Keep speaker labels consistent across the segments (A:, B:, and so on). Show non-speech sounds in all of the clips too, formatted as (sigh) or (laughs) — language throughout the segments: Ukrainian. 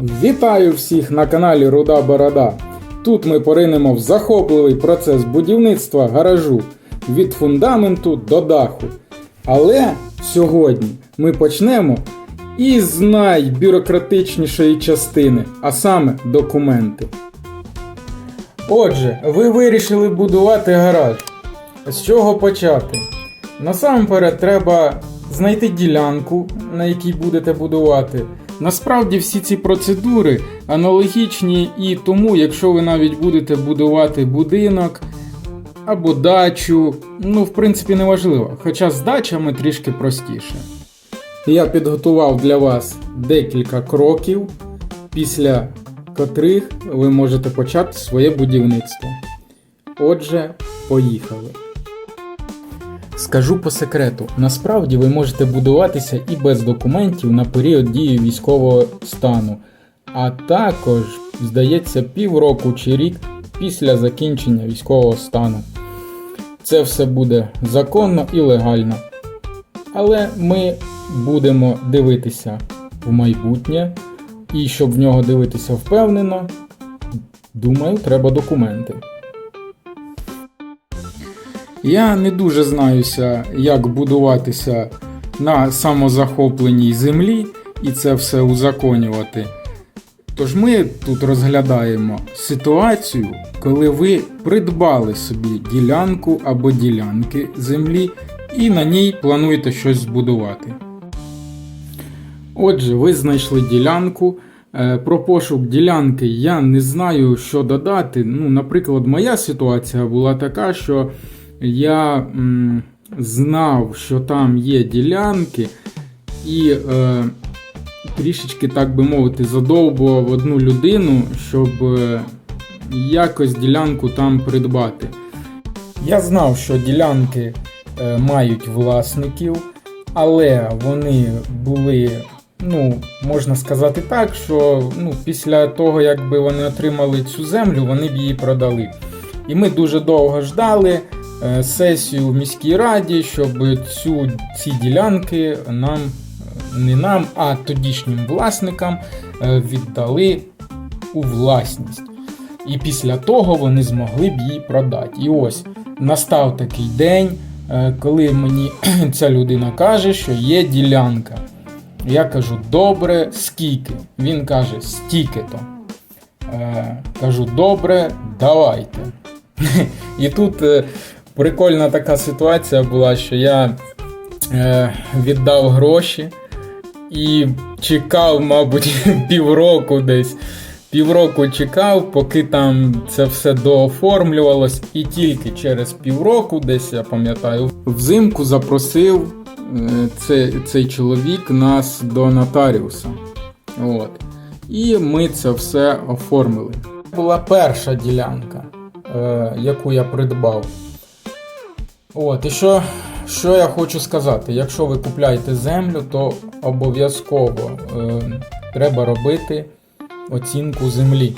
A: Вітаю всіх на каналі Руда Борода. Тут ми поринемо в захопливий процес будівництва гаражу від фундаменту до даху. Але сьогодні ми почнемо із найбюрократичнішої частини, а саме документи. Отже, ви вирішили будувати гараж. З чого почати? Насамперед треба знайти ділянку, на якій будете будувати. Насправді всі ці процедури аналогічні і тому, якщо ви навіть будете будувати будинок або дачу, ну в принципі неважливо, хоча з дачами трішки простіше. Я підготував для вас декілька кроків, після котрих ви можете почати своє будівництво. Отже, поїхали. Скажу по секрету, насправді ви можете будуватися і без документів на період дії військового стану, а також, здається, півроку чи рік після закінчення військового стану. Це все буде законно і легально. Але ми будемо дивитися в майбутнє, і щоб в нього дивитися впевнено, думаю, треба документи. Я не дуже знаюся, як будуватися на самозахопленій землі і це все узаконювати. Тож ми тут розглядаємо ситуацію, коли ви придбали собі ділянку або ділянки землі і на ній плануєте щось збудувати. Отже, ви знайшли ділянку. Е, Про пошук ділянки я не знаю, що додати. Ну, наприклад, моя ситуація була така, що я м, знав, що там є ділянки, і е, трішечки, так би мовити, задовбував одну людину, щоб е, якось ділянку там придбати. Я знав, що ділянки е, мають власників, але вони були, ну, можна сказати так, що ну, після того, як би вони отримали цю землю, вони б її продали. І ми дуже довго ждали сесію в міській раді, щоб цю, ці ділянки нам, е, не нам, а тодішнім власникам е, віддали у власність. І після того вони змогли б її продати. І ось настав такий день, е, коли мені (clears throat) ця людина каже, що є ділянка. Я кажу, добре, скільки? Він каже, стільки-то. Е, кажу, добре, давайте. (laughs) І тут е, прикольна така ситуація була, що я е, віддав гроші і чекав, мабуть, (laughs) півроку десь. Півроку чекав, поки там це все дооформлювалось, і тільки через півроку, десь я пам'ятаю, взимку запросив е, цей, цей чоловік нас до нотаріуса. От. І ми це все оформили. Це була перша ділянка, е, яку я придбав. От, і що, що я хочу сказати? Якщо ви купляєте землю, то обов'язково е, треба робити оцінку землі.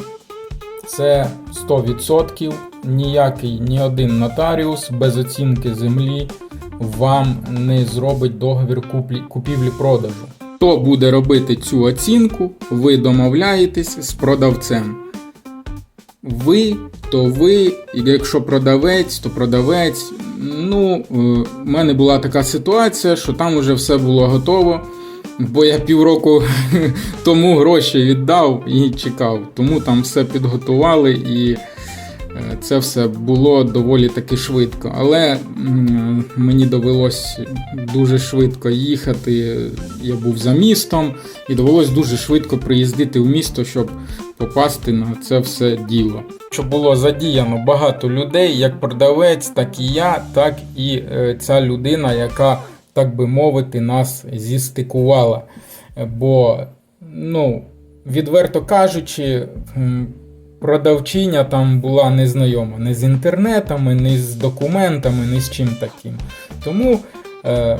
A: Це 100%. Ніякий ні один нотаріус без оцінки землі вам не зробить договір купівлі-продажу. Хто буде робити цю оцінку, ви домовляєтесь з продавцем. Ви, то ви, якщо продавець, то продавець. Ну, е, в мене була така ситуація, що там вже все було готово, бо я півроку (laughs) тому гроші віддав і чекав. Тому там все підготували і це все було доволі таки швидко. Але мені довелось дуже швидко їхати. Я був за містом, і довелось дуже швидко приїздити в місто, щоб попасти на це все діло. Щоб було задіяно багато людей, як продавець, так і я, так і е, ця людина, яка, так би мовити, нас зістикувала. Е, Бо, ну, відверто кажучи, продавчиня там була незнайома ні з інтернетами, ні з документами, ні з чим таким. Тому е,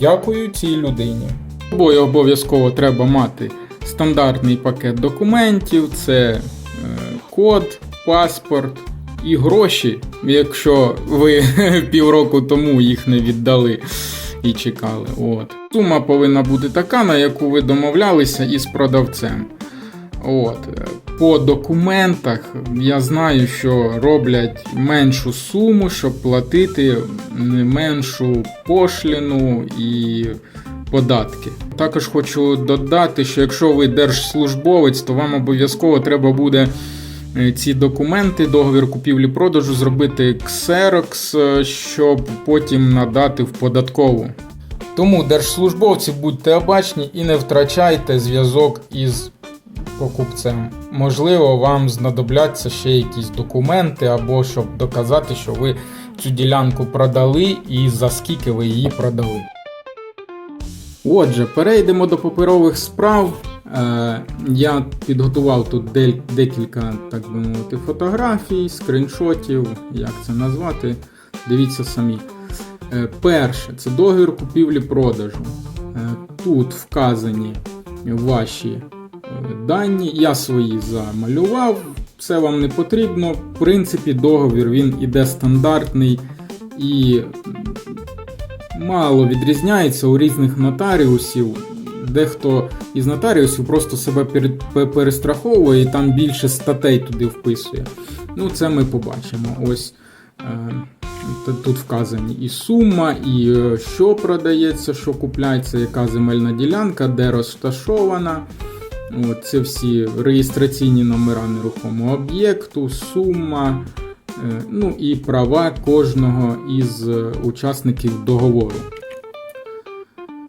A: дякую цій людині. Тобою обов'язково треба мати стандартний пакет документів, це е, код, паспорт і гроші, якщо ви (laughs) півроку тому їх не віддали і чекали. От. Сума повинна бути така, на яку ви домовлялися із продавцем. От. е, По документах я знаю, що роблять меншу суму, щоб платити меншу пошліну і податки. Також хочу додати, що якщо ви держслужбовець, то вам обов'язково треба буде е, ці документи, договір купівлі-продажу зробити Xerox, е, щоб потім надати в податкову. Тому держслужбовці будьте обачні і не втрачайте зв'язок із покупцем. Можливо, вам знадобляться ще якісь документи, або щоб доказати, що ви цю ділянку продали і за скільки ви її продали. Отже, перейдемо до паперових справ. Е, Я підготував тут декілька, так би мовити, фотографій, скріншотів, як це назвати. Дивіться самі. Е, Перше, це договір купівлі-продажу. Е, Тут вказані ваші дані. Я свої замалював. Це вам не потрібно. В принципі, договір він іде стандартний і мало відрізняється у різних нотаріусів. Дехто із нотаріусів просто себе перестраховує і там більше статей туди вписує. Ну, це ми побачимо. Ось е, тут вказані і сума, і е, що продається, що купляється, яка земельна ділянка, де розташована. Це всі реєстраційні номера нерухомого об'єкту, сума, е, ну і права кожного із е, учасників договору.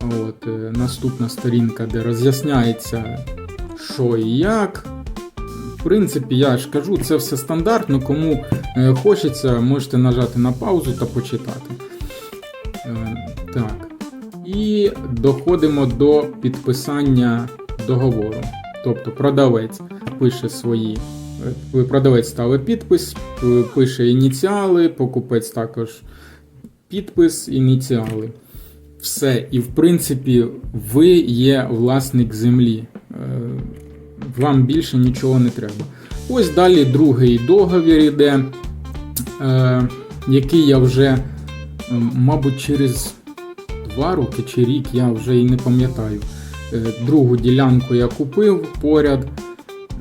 A: От, е, наступна сторінка, де роз'ясняється, що і як. В принципі, я ж кажу, це все стандартно. Кому хочеться, можете нажати на паузу та почитати. Так. І доходимо до підписання договору. Тобто продавець пише свої. е, Продавець ставить підпис, пише ініціали, покупець також підпис, ініціали. Все. І в принципі, ви є власник землі. Е, Вам більше нічого не треба. Ось далі другий договір іде, е, який я вже, мабуть, через два роки чи рік, я вже і не пам'ятаю. Е, Другу ділянку я купив поряд.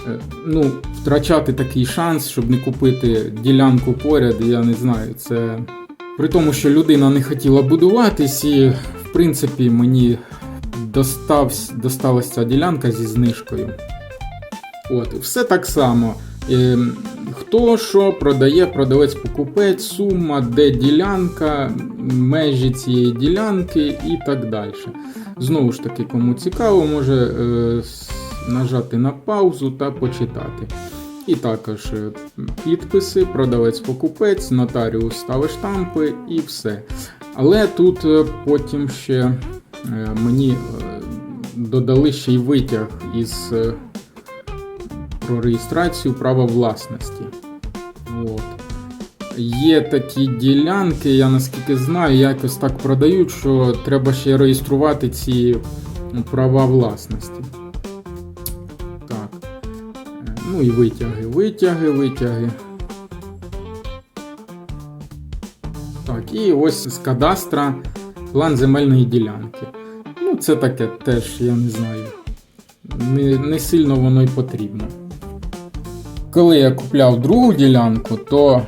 A: Е, Ну, втрачати такий шанс, щоб не купити ділянку поряд, я не знаю. Це при тому, що людина не хотіла будуватись, і в принципі мені доставсь, досталась ця ділянка зі знижкою. От, все так само. Хто що продає, продавець-покупець, сума, де ділянка, межі цієї ділянки і так далі. Знову ж таки, кому цікаво, може е, нажати на паузу та почитати. І також е, підписи, продавець-покупець, нотаріус ставить штампи і все. Але тут е, потім ще мені додали ще й витяг із про реєстрацію права власності. Є такі ділянки, я наскільки знаю, якось так продають, що треба ще реєструвати ці права власності. Так. Ну і витяги, витяги, витяги. Так, і ось з кадастра план земельної ділянки. Ну, це таке теж, я не знаю. Не, не сильно воно й потрібно. Коли я купляв другу ділянку, то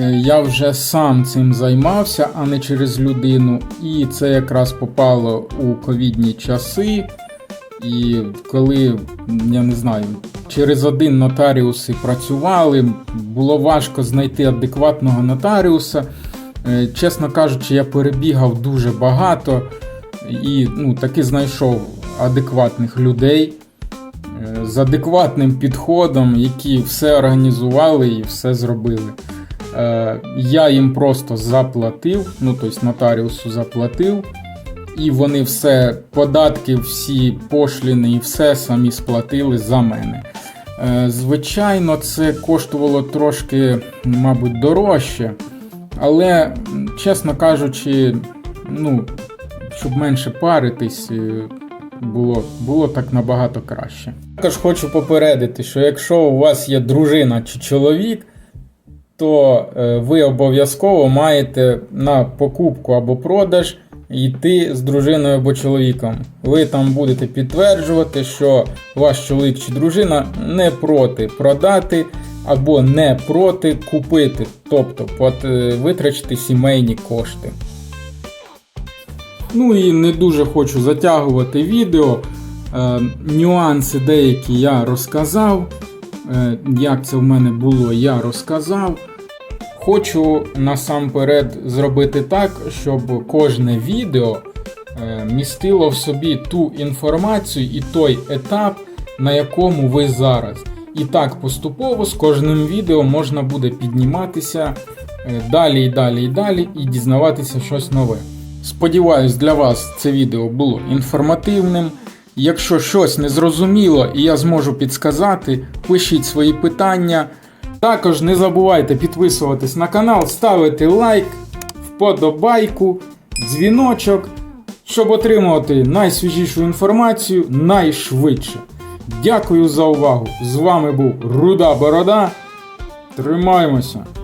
A: я вже сам цим займався, а не через людину. І це якраз попало у ковідні часи. І коли, я не знаю, через один нотаріуси працювали, було важко знайти адекватного нотаріуса. Е, Чесно кажучи, я перебігав дуже багато і ну, таки знайшов адекватних людей е, з адекватним підходом, які все організували і все зробили. Е, Я їм просто заплатив, ну тобто нотаріусу заплатив, і вони все, податки, всі пошліни і все самі сплатили за мене. Е, Звичайно, це коштувало трошки, мабуть, дорожче, але, чесно кажучи, ну, щоб менше паритись, е, було, було так набагато краще. Також хочу попередити, що якщо у вас є дружина чи чоловік, то е, ви обов'язково маєте на покупку або продаж йти з дружиною або чоловіком. Ви там будете підтверджувати, що ваш чоловік чи дружина не проти продати або не проти купити, тобто е, витрачити сімейні кошти. Ну і не дуже хочу затягувати відео. Е, нюанси деякі я розказав. Е, як це в мене було, я розказав. Хочу насамперед зробити так, щоб кожне відео е, містило в собі ту інформацію і той етап, на якому ви зараз. І так поступово з кожним відео можна буде підніматися е, далі і далі і далі і дізнаватися щось нове. Сподіваюсь, для вас це відео було інформативним. Якщо щось не зрозуміло і я зможу підсказати, пишіть свої питання. Також не забувайте підписуватись на канал, ставити лайк, вподобайку, дзвіночок, щоб отримувати найсвіжішу інформацію найшвидше. Дякую за увагу! З вами був Руда Борода. Тримаємося!